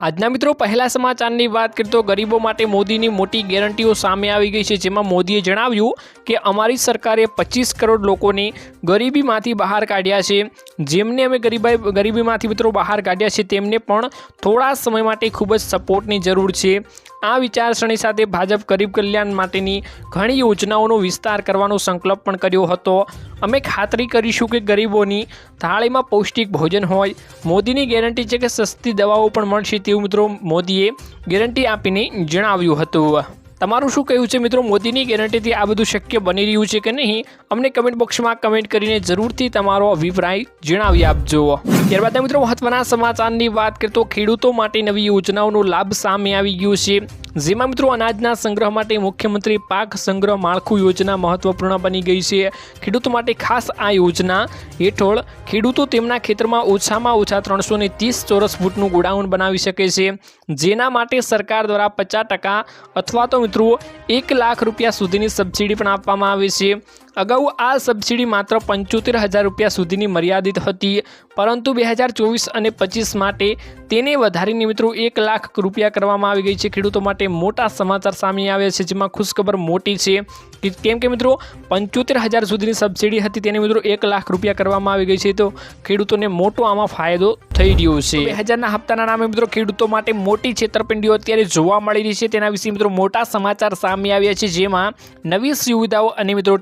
આજના મિત્રો, પહેલા સમાચારની વાત કરીએ તો ગરીબો માટે મોદીની મોટી ગેરંટીઓ સામે આવી ગઈ છે, જેમાં મોદીએ જણાવ્યું કે અમારી સરકારે પચીસ કરોડ લોકોને ગરીબીમાંથી બહાર કાઢ્યા છે. જેમને અમે ગરીબાઈ, ગરીબીમાંથી મિત્રો બહાર કાઢ્યા છે, તેમને પણ થોડા સમય માટે ખૂબ જ સપોર્ટની જરૂર છે. આ વિચારસરણી સાથે ભાજપ ગરીબ કલ્યાણ માટેની ઘણી યોજનાઓનો વિસ્તાર કરવાનો સંકલ્પ પણ કર્યો હતો. અમે ખાતરી કરીશું કે ગરીબોની થાળીમાં પૌષ્ટિક ભોજન હોય, મોદીની ગેરંટી છે કે સસ્તી દવાઓ પણ મળશે તેવું મિત્રો મોદીએ ગેરંટી આપીને જણાવ્યું હતું. તમારું શું કહેવું છે મિત્રો? મોદીની ગેરંટીથી આ બધું શક્ય બની રહ્યું છે કે નહીં? અમને કમેન્ટ બોક્સમાં કમેન્ટ કરીને જરૂરથી તમારો અભિપ્રાય જણાવી આપજો. ત્યારબાદ મિત્રો મહત્વના સમાચારની વાત કરીએ તો ખેડૂતો માટે નવી યોજનાઓનો લાભ સામે આવી ગયો છે. જેમાં મિત્રો અનાજના સંગ્રહ માટે મુખ્યમંત્રી પાક સંગ્રહ માળખું યોજના મહત્વપૂર્ણ બની ગઈ છે. ખેડૂતો માટે ખાસ આ યોજના હેઠળ ખેડૂતો તેમના ખેતરમાં ઓછામાં ઓછા ત્રણસો ત્રીસ ચોરસ ફૂટનું ગોડાઉન બનાવી શકે છે. જેના માટે સરકાર દ્વારા પચાસ ટકા અથવા તો મિત્રો એક લાખ રૂપિયા સુધીની સબસિડી પણ આપવામાં આવે છે. અગાઉ આ સબસિડી માત્ર પંચોતેર હજાર રૂપિયા સુધીની મર્યાદિત હતી, પરંતુ બે હજાર ચોવીસ અને પચીસ માટે તેને વધારીને મિત્રો એક લાખ રૂપિયા કરવામાં આવી ગઈ છે. ખેડૂતો માટે મોટા સમાચાર સામે આવ્યા છે, જેમાં ખુશખબર મોટી છે કેમ કે મિત્રો, પંચોતેર હજાર સુધીની સબસિડી હતી, તેને મિત્રો એક લાખ રૂપિયા કરવામાં આવી ગઈ છે. તો ખેડૂતોને મોટો આમાં ફાયદો થઈ રહ્યો છે. બે હજારના હપ્તાના નામે મિત્રો ખેડૂતો માટે મોટી છેતરપિંડીઓ અત્યારે જોવા મળી રહી છે. તેના વિશે મિત્રો મોટા સમાચાર સામે આવ્યા છે, જેમાં નવી સુવિધાઓ અને મિત્રો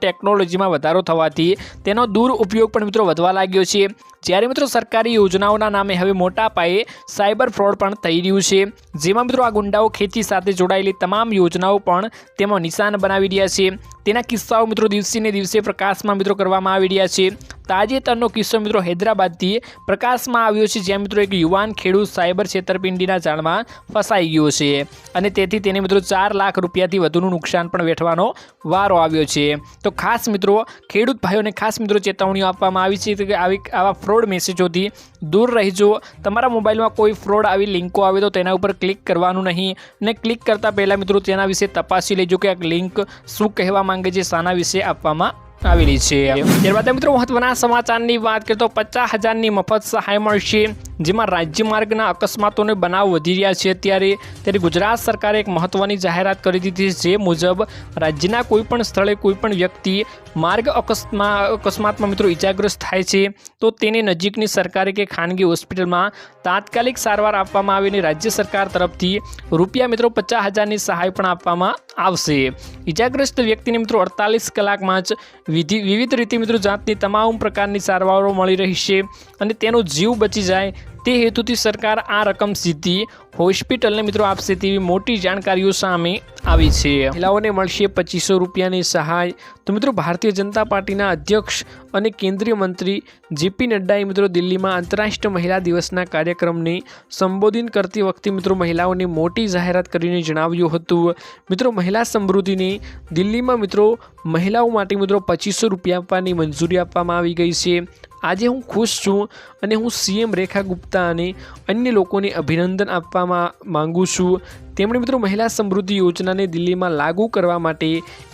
ટેકનોલોજીમાં વધારો થવાથી તેનો દુરુપયોગ પણ મિત્રો વધવા લાગ્યો છે. જ્યારે મિત્રો સરકારી યોજનાઓના નામે હવે મોટા પાયે સાયબર ફ્રોડ પણ થઈ રહ્યું છે. જેમાં મિત્રો આ ગુંડાઓ ખેતી સાથે જોડાયેલી તમામ યોજનાઓ પણ તેમાં નિશાન બનાવી રહ્યા છે. તેના કિસ્સાઓ મિત્રો દિવસે ને દિવસે પ્રકાશમાં મિત્રો કરવામાં આવી રહ્યા છે. તાજેતરનો કિસ્સો મિત્રો હૈદરાબાદથી પ્રકાશમાં આવ્યો છે. જ્યાં મિત્રો એક યુવાન ખેડૂત સાયબર છેતરપિંડીના જાળમાં ફસાઈ ગયો છે અને તેથી તેને મિત્રો ચાર લાખ રૂપિયાથી વધુનું નુકસાન પણ વેઠવાનો વારો આવ્યો છે. તો ખાસ મિત્રો ખેડૂત ભાઈઓને ખાસ મિત્રો ચેતવણીઓ આપવામાં આવી છે કે આવી આવા ફ્રોડ મેસેજોથી દૂર રહેજો. તમારા મોબાઈલમાં કોઈ ફ્રોડ આવી લિંકો આવે તો તેના ઉપર ક્લિક કરવાનું નહીં ને ક્લિક કરતાં પહેલાં મિત્રો તેના વિશે તપાસી લેજો કે આ લિંક શું કહેવા માંગે છે, શાના વિશે આપવામાં આવેલી છે. ત્યારબાદ મિત્રો મહત્વના સમાચારની વાત કરીએ તો પચાસ હજારની મફત સહાય મળશે. જેમાં રાજ્ય માર્ગના અકસ્માતોને બનાવ વધી રહ્યા છે. ત્યારે ત્યારે ગુજરાત સરકારે એક મહત્વની જાહેરાત કરી દીધી જે મુજબ રાજ્યના કોઈપણ સ્થળે કોઈપણ વ્યક્તિ માર્ગ અકસ્મા, અકસ્માતમાં મિત્રો ઇજાગ્રસ્ત થાય છે, તો તેને નજીકની સરકારી કે ખાનગી હોસ્પિટલમાં તાત્કાલિક સારવાર આપવામાં આવે અને રાજ્ય સરકાર તરફથી રૂપિયા મિત્રો પચાસ હજારની સહાય પણ આપવામાં આવશે. ઇજાગ્રસ્ત વ્યક્તિને મિત્રો અડતાલીસ કલાકમાં જ વિધિ, વિવિધ રીતે મિત્રો જાતની તમામ પ્રકારની સારવારો મળી રહી છે અને તેનો જીવ બચી જાય તે હેતુથી સરકાર આ રકમ સીધી હોસ્પિટલને મિત્રો આપશે તેવી મોટી જાણકારીઓ સામે આવી છે. મહિલાઓને મળશે પચીસો રૂપિયાની સહાય. તો મિત્રો ભારતીય જનતા પાર્ટીના અધ્યક્ષ અને કેન્દ્રીય મંત્રી જેપી નડ્ડાએ મિત્રો દિલ્હીમાં આંતરરાષ્ટ્રીય મહિલા દિવસના કાર્યક્રમને સંબોધિત કરતી વખતે મિત્રો મહિલાઓને મોટી જાહેરાત કરીને જણાવ્યું હતું. મિત્રો મહિલા સમૃદ્ધિને દિલ્હીમાં મિત્રો મહિલાઓ માટે મિત્રો પચીસો રૂપિયા આપવાની મંજૂરી આપવામાં આવી ગઈ છે. આજે હું ખુશ છું અને હું સીએમ રેખા ગુપ્તા અને અન્ય લોકોને અભિનંદન આપવામાં માંગુ છું. તેમણે મિત્રો મહિલા સમૃદ્ધિ યોજનાને દિલ્હીમાં લાગુ કરવા માટે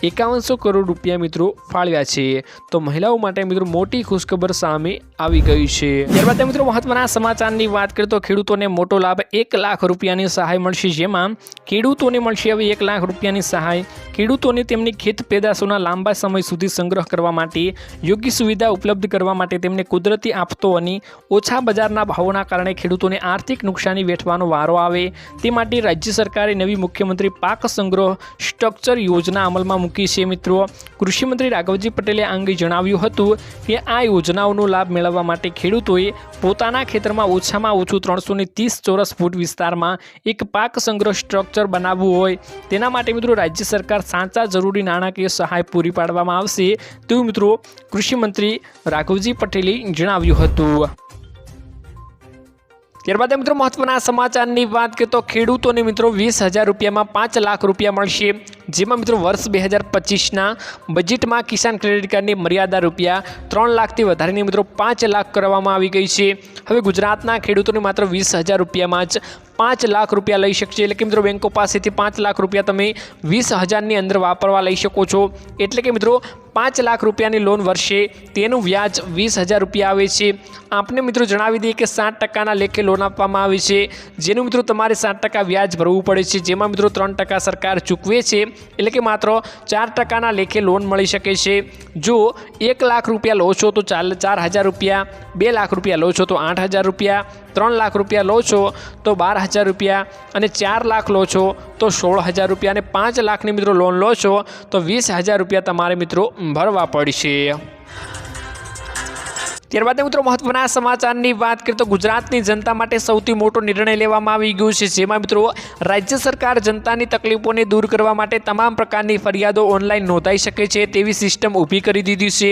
એકાવનસો કરોડ રૂપિયા મિત્રો ફાળવ્યા છે. તો મહિલાઓ માટે મિત્રો મોટી ખુશખબર સામે આવી ગઈ છે. ત્યારબાદ મિત્રો મહત્વના સમાચારની વાત કરીએ તો ખેડૂતોને મોટો લાભ એક લાખ રૂપિયાની સહાય મળશે, જેમાં ખેડૂતોને મળશે હવે એક લાખ રૂપિયાની સહાય. ખેડૂતોને તેમની ખેત પેદાશોના લાંબા સમય સુધી સંગ્રહ કરવા માટે યોગ્ય સુવિધા ઉપલબ્ધ કરવા માટે તેમને કુદરતી આપતો અને ઓછા બજારના ભાવોના કારણે ખેડૂતોને આર્થિક નુકસાની વેઠવાનો વારો આવે. તે માટે રાજ્ય સરકારે નવી મુખ્યમંત્રી પાક સંગ્રહ સ્ટ્રક્ચર યોજના અમલમાં મૂકી છે મિત્રો. કૃષિમંત્રી રાઘવજી પટેલે આ અંગે જણાવ્યું હતું કે આ યોજનાઓનો લાભ મેળવવા માટે ખેડૂતોએ પોતાના ખેતરમાં ઓછામાં ઓછું ત્રણસો ત્રીસ ચોરસ ફૂટ વિસ્તારમાં એક પાક સંગ્રહ સ્ટ્રક્ચર બનાવવું હોય. તેના માટે મિત્રો રાજ્ય સરકાર સાચા જરૂરી નાણાકીય સહાય પૂરી પાડવામાં આવશે. તેવું મિત્રો કૃષિમંત્રી રાઘવજી પટેલે જણાવ્યું હતું. ત્યારબાદ મિત્રો મહત્વના સમાચારની વાત કરીએ તો ખેડૂતોને મિત્રો વીસ હજાર રૂપિયામાં પાંચ લાખ રૂપિયા મળશે. જેમાં મિત્રો વર્ષ બે હજાર પચીસના બજેટમાં કિસાન ક્રેડિટ કાર્ડની મર્યાદા રૂપિયા ત્રણ લાખથી વધારીને મિત્રો પાંચ લાખ કરવામાં આવી ગઈ છે. હવે ગુજરાતના ખેડૂતોને માત્ર વીસ હજાર રૂપિયામાં જ પાંચ લાખ રૂપિયા લઈ શકશે. એટલે કે મિત્રો બેંકો પાસેથી પાંચ લાખ રૂપિયા તમે વીસ હજારની અંદર વાપરવા લઈ શકો છો. એટલે કે મિત્રો પાંચ લાખ રૂપિયાની લોન વર્ષે તેનું વ્યાજ વીસ હજાર રૂપિયા આવે છે. આપને મિત્રો જણાવી દઈએ કે સાત ટકાના લેખે લોન આપવામાં આવે છે. જેનું મિત્રો તમારે સાત ટકા વ્યાજ ભરવું પડે છે. જેમાં મિત્રો ત્રણ ટકા સરકાર ચૂકવે છે. એટલે કે માત્ર ચાર ટકાના લેખે લોન મળી શકે છે. જો એક લાખ રૂપિયા લો છો તો ચાર ચાર હજાર રૂપિયા, બે લાખ રૂપિયા લો છો તો આઠ હજાર રૂપિયા, ત્રણ લાખ રૂપિયા લો છો તો બાર હજાર રૂપિયા અને ચાર લાખ લો છો તો સોળ હજાર રૂપિયા અને પાંચ લાખની મિત્રો લોન લો છો તો વીસ હજાર રૂપિયા તમારે મિત્રો ભરવા પડશે. ત્યારબાદ મિત્રો મહત્વના સમાચારની વાત કરીએ તો ગુજરાતની જનતા માટે સૌથી મોટો નિર્ણય લેવામાં આવી ગયો છે, જેમાં મિત્રો રાજ્ય સરકાર જનતાની તકલીફોને દૂર કરવા માટે તમામ પ્રકારની ફરિયાદો ઓનલાઈન નોંધાઈ શકે છે તેવી સિસ્ટમ ઊભી કરી દીધી છે.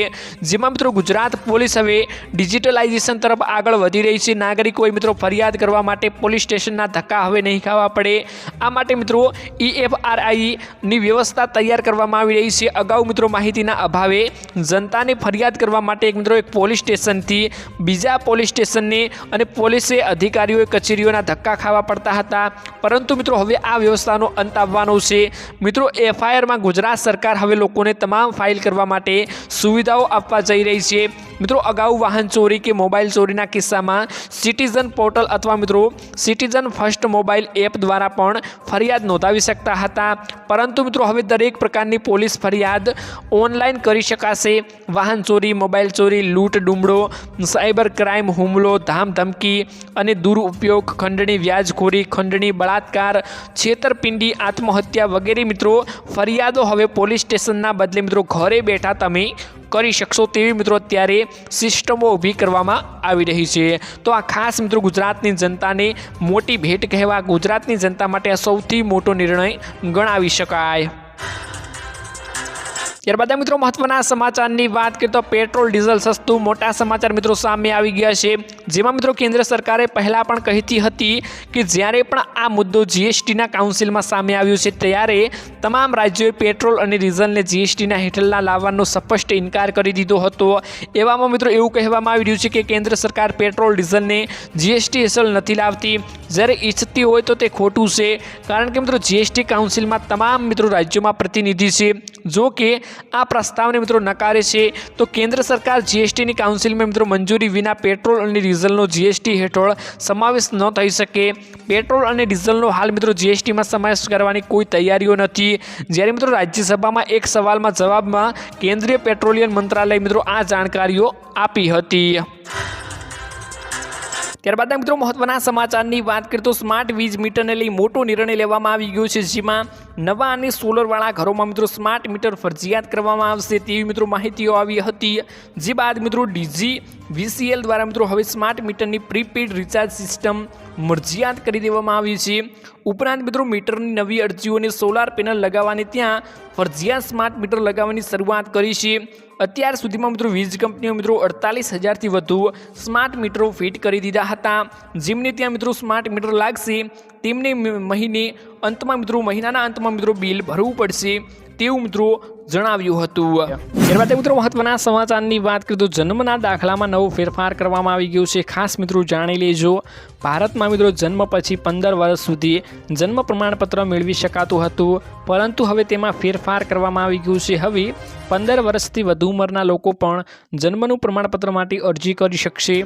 જેમાં મિત્રો ગુજરાત પોલીસ હવે ડિજિટલાઇઝેશન તરફ આગળ વધી રહી છે. નાગરિકોએ મિત્રો ફરિયાદ કરવા માટે પોલીસ સ્ટેશનના ધક્કા હવે નહીં ખાવા પડે. આ માટે મિત્રો ઈએફઆરઆઈની વ્યવસ્થા તૈયાર કરવામાં આવી રહી છે. અગાઉ મિત્રો માહિતીના અભાવે જનતાને ફરિયાદ કરવા માટે એક મિત્રો એક પોલીસ સ્ટેશનથી બીજા પોલીસ સ્ટેશનને અને પોલીસે અધિકારીઓએ કચેરીઓના ધક્કા ખાવા પડતા હતા. પરંતુ મિત્રો, હવે આ વ્યવસ્થાનો અંત આવવાનો છે. મિત્રો, એફઆઈઆરમાં ગુજરાત સરકાર હવે લોકોને તમામ ફાઇલ કરવા માટે સુવિધાઓ આપવા જઈ રહી છે. મિત્રો, અગાઉ વાહન ચોરી કે મોબાઈલ ચોરીના કિસ્સામાં સિટીઝન પોર્ટલ અથવા મિત્રો, સિટીઝન ફર્સ્ટ મોબાઈલ એપ દ્વારા પણ ફરિયાદ નોંધાવી શકતા હતા. પરંતુ મિત્રો, હવે દરેક પ્રકારની પોલીસ ફરિયાદ ઓનલાઈન કરી શકાશે. વાહન ચોરી, મોબાઈલ ચોરી, લૂંટ, ડુમડો સાયબર ક્રાઇમ, હુમલો, ધામધમકી અને દુરુપયોગ, ખંડણી વ્યાજખોરી, ખંડણી બળાત્કાર, છેતરપિંડી, આત્મહત્યા વગેરે મિત્રો, ફરિયાદો હવે પોલીસ સ્ટેશનના બદલે મિત્રો ઘરે બેઠા તમે કરી શકશો તેવી મિત્રો અત્યારે સિસ્ટમો ઊભી કરવામાં આવી રહી છે. તો આ ખાસ મિત્રો ગુજરાતની જનતાને મોટી ભેટ કહેવા ગુજરાતની જનતા માટે આ સૌથી મોટો નિર્ણય ગણાવી શકાય. ત્યારબાદ મિત્રો મહત્વના સમાચારની વાત કરીએ તો પેટ્રોલ, ડીઝલ સસ્તું, મોટા સમાચાર મિત્રો સામે આવી ગયા છે. જેમાં મિત્રો કેન્દ્ર સરકારે પહેલાં પણ કહેતી હતી કે જ્યારે પણ આ મુદ્દો જીએસટીના કાઉન્સિલમાં સામે આવ્યો છે ત્યારે તમામ રાજ્યોએ પેટ્રોલ અને ડીઝલને જીએસટીના હેઠળના લાવવાનો સ્પષ્ટ ઇનકાર કરી દીધો હતો. એવામાં મિત્રો એવું કહેવામાં આવી રહ્યું છે કે કેન્દ્ર સરકાર પેટ્રોલ, ડીઝલને જીએસટી હેઠળ નથી લાવતી. જ્યારે ઈચ્છતી હોય તો તે ખોટું છે. કારણ કે મિત્રો જીએસટી કાઉન્સિલમાં તમામ મિત્રો રાજ્યોમાં પ્રતિનિધિ છે. જો કે આ પ્રસ્તાવને મિત્રો નકારે છે, તો કેન્દ્ર સરકાર જીએસટીની કાઉન્સિલમાં મિત્રો મંજૂરી વિના પેટ્રોલ અને ડીઝલનો જીએસટી હેઠળ સમાવેશ ન થઈ શકે. પેટ્રોલ અને ડીઝલનો હાલ મિત્રો જીએસટીમાં સમાવેશ કરવાની કોઈ તૈયારીઓ નથી. જ્યારે મિત્રો રાજ્યસભામાં એક સવાલમાં જવાબમાં કેન્દ્રીય પેટ્રોલિયમ મંત્રાલય મિત્રો આ જાણકારીઓ આપી હતી. ત્યારબાદ મિત્રો મહત્વના સમાચારની વાત કરીએ તો સ્માર્ટ વીજ મીટરને લઈ મોટો નિર્ણય લેવામાં આવી ગયો છે, જેમાં નવા અને સોલરવાળા ઘરોમાં મિત્રો સ્માર્ટ મીટર ફરજિયાત કરવામાં આવશે તેવી મિત્રો માહિતીઓ આવી હતી. જે બાદ મિત્રો ડીજી વીસીએલ દ્વારા મિત્રો હવે સ્માર્ટ મીટરની પ્રીપેડ રિચાર્જ સિસ્ટમ મરજિયાત કરી દેવામાં આવી છે. ઉપરાંત મિત્રો, મીટરની નવી અરજીઓને સોલાર પેનલ લગાવવાની ત્યાં ફરજિયાત સ્માર્ટ મીટર લગાવવાની શરૂઆત કરી છે. અત્યાર સુધીમાં મિત્રો, વીજ કંપનીઓ મિત્રો અડતાલીસ હજારથી વધુ સ્માર્ટ મીટરો ફિટ કરી દીધા હતા. જેમને ત્યાં મિત્રો સ્માર્ટ મીટર લાગશે, તેમને મહિને અંતમાં મિત્રો, મહિનાના અંતમાં મિત્રો બિલ ભરવું પડશે. તેવું મિત્રો જણાવ્યું હતું. ત્યારબાદ મિત્રો મહત્વના સમાચારની વાત કરીએ તો જન્મના દાખલામાં નવો ફેરફાર કરવામાં આવી ગયો છે. ખાસ મિત્રો જાણી લેજો. ભારતમાં મિત્રો જન્મ પછી પંદર વર્ષ સુધી જન્મ પ્રમાણપત્ર મેળવી શકાતું હતું. પરંતુ હવે તેમાં ફેરફાર કરવામાં આવી ગયું છે. હવે પંદર વર્ષથી વધુ ઉંમરના લોકો પણ જન્મનું પ્રમાણપત્ર માટે અરજી કરી શકશે.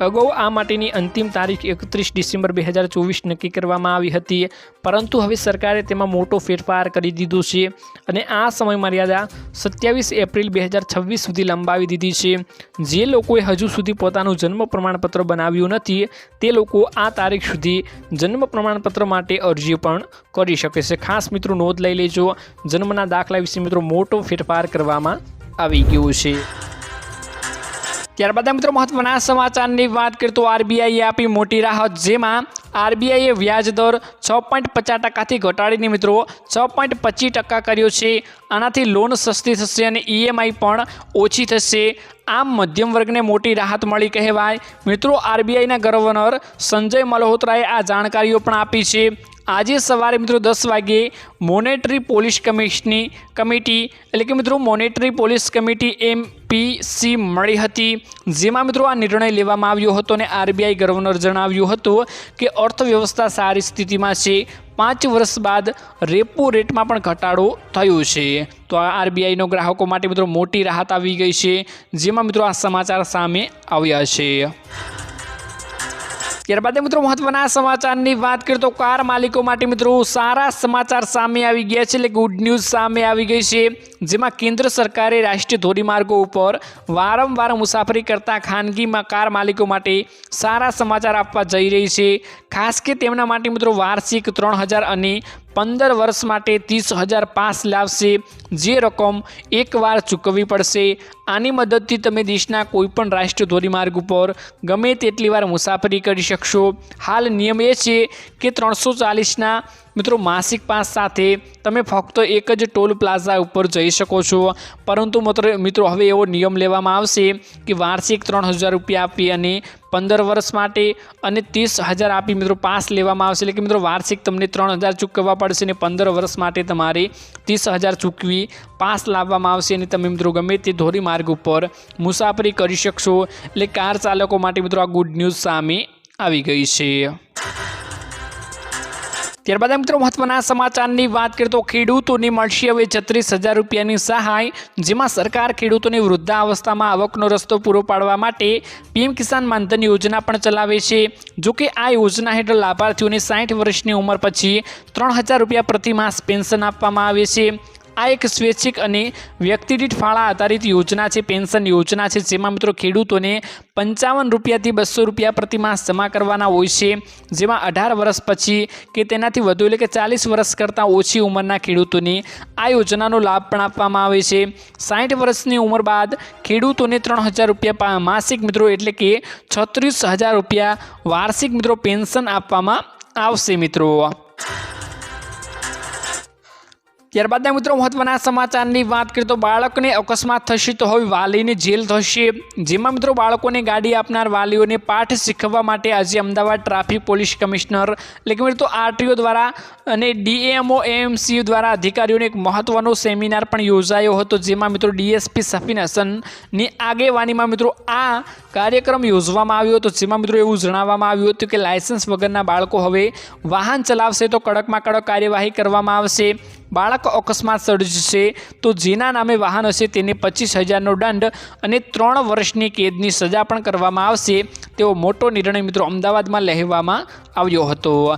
અગાઉ આ માટેની અંતિમ તારીખ એકત્રીસ ડિસેમ્બર બે હજાર ચોવીસ નક્કી કરવામાં આવી હતી. પરંતુ હવે સરકારે તેમાં મોટો ફેરફાર કરી દીધો છે. અને આ સમય મર્યાદા સત્યાવીસ એપ્રિલ બે હજાર છવ્વીસ સુધી લંબાવી દીધી છે. જે લોકોએ હજુ સુધી પોતાનું જન્મ પ્રમાણપત્ર બનાવ્યું નથી, તે લોકો આ તારીખ સુધી જન્મ પ્રમાણપત્ર માટે અરજી પણ કરી શકે છે. ખાસ મિત્રો નોંધ લઈ લેજો, જન્મના દાખલા વિશે મિત્રો મોટો ફેરફાર કરવામાં આવી ગયો છે. ત્યારબાદ મિત્રો મહત્વના સમાચારની વાત કરીએ તો આરબીઆઈએ આપી મોટી રાહત, જેમાં આરબીઆઈએ વ્યાજ દર છ પોઈન્ટ પચાસ ટકાથી ઘટાડીને મિત્રો છ પોઈન્ટ પચીસ ટકા કર્યો છે. આનાથી લોન સસ્તી થશે અને ઈએમઆઈ પણ ઓછી થશે. આમ મધ્યમ વર્ગને મોટી રાહત મળી કહેવાય. મિત્રો આરબીઆઈના ગવર્નર સંજય મલ્હોત્રાએ આ જાણકારીઓ પણ આપી છે. આજે સવારે મિત્રો દસ વાગ્યે મોનેટરી પોલીસ કમિશનની કમિટી એટલે કે મિત્રો મોનેટરી પોલીસ કમિટી એમપીસી મળી હતી. જેમાં મિત્રો આ નિર્ણય લેવામાં આવ્યો હતો અને આરબીઆઈ ગવર્નર જણાવ્યું હતું કે અર્થવ્યવસ્થા સારી સ્થિતિમાં છે. પાંચ વર્ષ બાદ રેપો રેટમાં પણ ઘટાડો થયો છે. તો આ આરબીઆઈનો ગ્રાહકો માટે મિત્રો મોટી રાહત આવી ગઈ છે. જેમાં મિત્રો આ સમાચાર સામે આવ્યા છે. ત્યારબાદ મિત્રો મહત્વના સમાચારની વાત કરીએ તો કાર માલિકો માટે મિત્રો સારા સમાચાર સામે આવી ગયા છે, એટલે ગુડ ન્યૂઝ સામે આવી ગઈ છે. જેમાં કેન્દ્ર સરકારે રાષ્ટ્રીય ધોરીમાર્ગો ઉપર વારંવાર મુસાફરી કરતા ખાનગીમાં કાર માલિકો માટે સારા સમાચાર આપવા જઈ રહી છે. ખાસ કે તેમના માટે મિત્રો વાર્ષિક ત્રણ અને પંદર વર્ષ માટે ત્રીસ હજાર પાસ લાવશે. જે રકમ એકવાર ચૂકવવી પડશે. આની મદદથી તમે દેશના કોઈપણ રાષ્ટ્રીય ધોરીમાર્ગ ઉપર ગમે તેટલી વાર મુસાફરી કરી શકશો. હાલ નિયમ એ છે કે ત્રણસો ચાલીસના મિત્રો માસિક પાસ સાથે તમે ફક્ત એક જ ટોલ પ્લાઝા ઉપર જઈ શકો છો. પરંતુ માત્ર હવે એવો નિયમ લેવામાં આવશે કે વાર્ષિક ત્રણ હજાર રૂપિયા આપી અને પંદર વર્ષ માટે અને ત્રીસ હજાર આપી મિત્રો પાસ લેવામાં આવશે. એટલે કે મિત્રો વાર્ષિક તમને ત્રણ હજાર ચૂકવવા પડશે અને પંદર વર્ષ માટે તમારે ત્રીસ હજાર ચૂકવી પાસ લાવવામાં આવશે અને તમે મિત્રો ગમે તે ધોરીમાર્ગ ઉપર મુસાફરી કરી શકશો. એટલે કાર ચાલકો માટે મિત્રો આ ગુડ ન્યૂઝ સામે આવી ગઈ છે. ત્યારબાદ મિત્રો મહત્વના સમાચારની વાત કરીએ તો ખેડૂતોને મળશે હવે છત્રીસ હજાર રૂપિયાની સહાય, જેમાં સરકાર ખેડૂતોને વૃદ્ધાવસ્થામાં આવકનો રસ્તો પૂરો પાડવા માટે પીએમ કિસાન માનધન યોજના પણ ચલાવે છે. જોકે આ યોજના હેઠળ લાભાર્થીઓને સાઠ વર્ષની ઉંમર પછી ત્રણ રૂપિયા પ્રતિ માસ પેન્શન આપવામાં આવે છે. આ એક સ્વૈચ્છિક અને વ્યક્તિદીઠ ફાળા આધારિત યોજના છે, પેન્શન યોજના છે, જેમાં મિત્રો ખેડૂતોને પંચાવન રૂપિયાથી બસો રૂપિયા પ્રતિ માસ જમા કરવાના હોય છે, જેમાં અઢાર વર્ષ પછી કે તેનાથી વધુ એટલે કે ચાલીસ વર્ષ કરતાં ઓછી ઉંમરના ખેડૂતોને આ યોજનાનો લાભ પણ આપવામાં આવે છે. સાઠ વર્ષની ઉંમર બાદ ખેડૂતોને ત્રણ હજાર રૂપિયા માસિક મિત્રો એટલે કે છત્રીસ હજાર રૂપિયા વાર્ષિક મિત્રો પેન્શન આપવામાં આવશે મિત્રો. ત્યારબાદના મિત્રો મહત્વના સમાચારની વાત કરીએ તો બાળકને અકસ્માત થશે તો હવે વાલીને જેલ થશે. જેમાં મિત્રો બાળકોને ગાડી આપનાર વાલીઓને પાઠ શીખવવા માટે આજે અમદાવાદ ટ્રાફિક પોલીસ કમિશનર એટલે કે મિત્રો આરટીઓ દ્વારા અને ડીએમઓ એએમસી દ્વારા અધિકારીઓને એક મહત્વનો સેમિનાર પણ યોજાયો હતો. જેમાં મિત્રો ડીએસપી સફીન હસનની આગેવાનીમાં મિત્રો આ કાર્યક્રમ યોજવામાં આવ્યો હતો. જેમાં મિત્રો એવું જણાવવામાં આવ્યું હતું કે લાયસન્સ વગરના બાળકો હવે વાહન ચલાવશે તો કડકમાં કડક કાર્યવાહી કરવામાં આવશે. બાળક અકસ્માત સર્જશે તો જેના નામે વાહન હશે તેને પચીસ હજારનો દંડ અને ત્રણ વર્ષની કેદની સજા પણ કરવામાં આવશે. તેવો મોટો નિર્ણય મિત્રો અમદાવાદમાં લેવામાં આવ્યો હતો.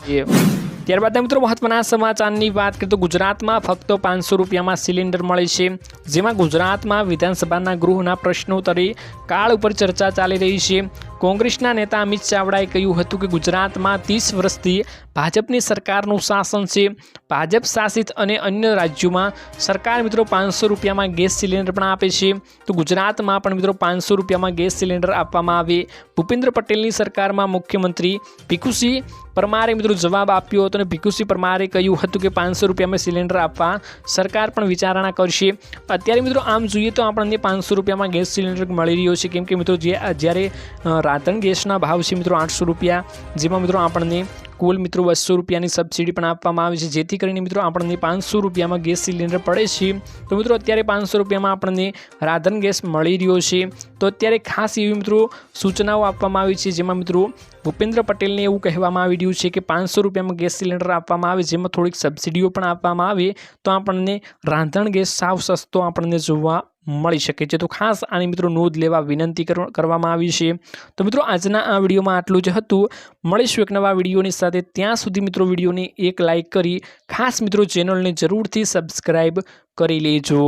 ત્યારબાદ મિત્રો મહત્વના સમાચારની વાત કરીએ તો ગુજરાતમાં ફક્ત પાંચસો રૂપિયામાં સિલિન્ડર મળે છે. જેમાં ગુજરાતમાં વિધાનસભાના ગૃહના પ્રશ્નોત્તરી કાળ ઉપર ચર્ચા ચાલી રહી છે. કોંગ્રેસના નેતા અમિત ચાવડાએ કહ્યું હતું કે ગુજરાતમાં ત્રીસ વર્ષથી ભાજપની સરકારનું શાસન છે. ભાજપ શાસિત અને અન્ય રાજ્યોમાં સરકાર મિત્રો પાંચસો રૂપિયામાં ગેસ સિલિન્ડર પણ આપે છે. તો ગુજરાતમાં પણ મિત્રો પાંચસો રૂપિયામાં ગેસ સિલિન્ડર આપવામાં આવે. ભૂપેન્દ્ર પટેલની સરકારમાં મુખ્યમંત્રી ભીખુસિંહ પરમારે મિત્રો જવાબ આપ્યો હતો અને ભીખુસિંહ પરમારે કહ્યું હતું કે પાંચસો રૂપિયામાં સિલિન્ડર આપવા સરકાર પણ વિચારણા કરશે. અત્યારે મિત્રો આમ જોઈએ તો આપણને પાંચસો રૂપિયામાં ગેસ સિલિન્ડર મળી રહ્યો છે. કેમ કે મિત્રો જે જ્યારે અ, રાંધણ ગેસના ભાવ છે મિત્રો આઠસો રૂપિયા. જેમાં મિત્રો આપણને કુલ મિત્રો બસો રૂપિયાની સબસિડી પણ આપવામાં આવે છે. જેથી કરીને મિત્રો આપણને પાંચસો રૂપિયામાં ગેસ સિલિન્ડર પડે છે. તો મિત્રો અત્યારે પાંચસો રૂપિયામાં આપણને રાંધણ ગેસ મળી રહ્યો છે. તો અત્યારે ખાસ એવી મિત્રો સૂચનાઓ આપવામાં આવી છે. જેમાં મિત્રો ભૂપેન્દ્ર પટેલને એવું કહેવામાં આવી રહ્યું છે કે પાંચસો રૂપિયામાં ગેસ સિલિન્ડર આપવામાં આવે જેમાં થોડીક સબસિડીઓ પણ આપવામાં આવે. તો આપણને રાંધણ ગેસ સાવ સસ્તો આપણને જોવા મળી શકે છે. તો ખાસ આની મિત્રો નોંધ લેવા વિનંતી કરવામાં આવી છે. તો મિત્રો આજના આ વિડીયોમાં આટલું જ હતું. મળીશું એક નવા વિડીયોની સાથે. ત્યાં સુધી મિત્રો વિડીયોને એક લાઇક કરી, ખાસ મિત્રો ચેનલને જરૂરથી સબસ્ક્રાઈબ કરી લેજો.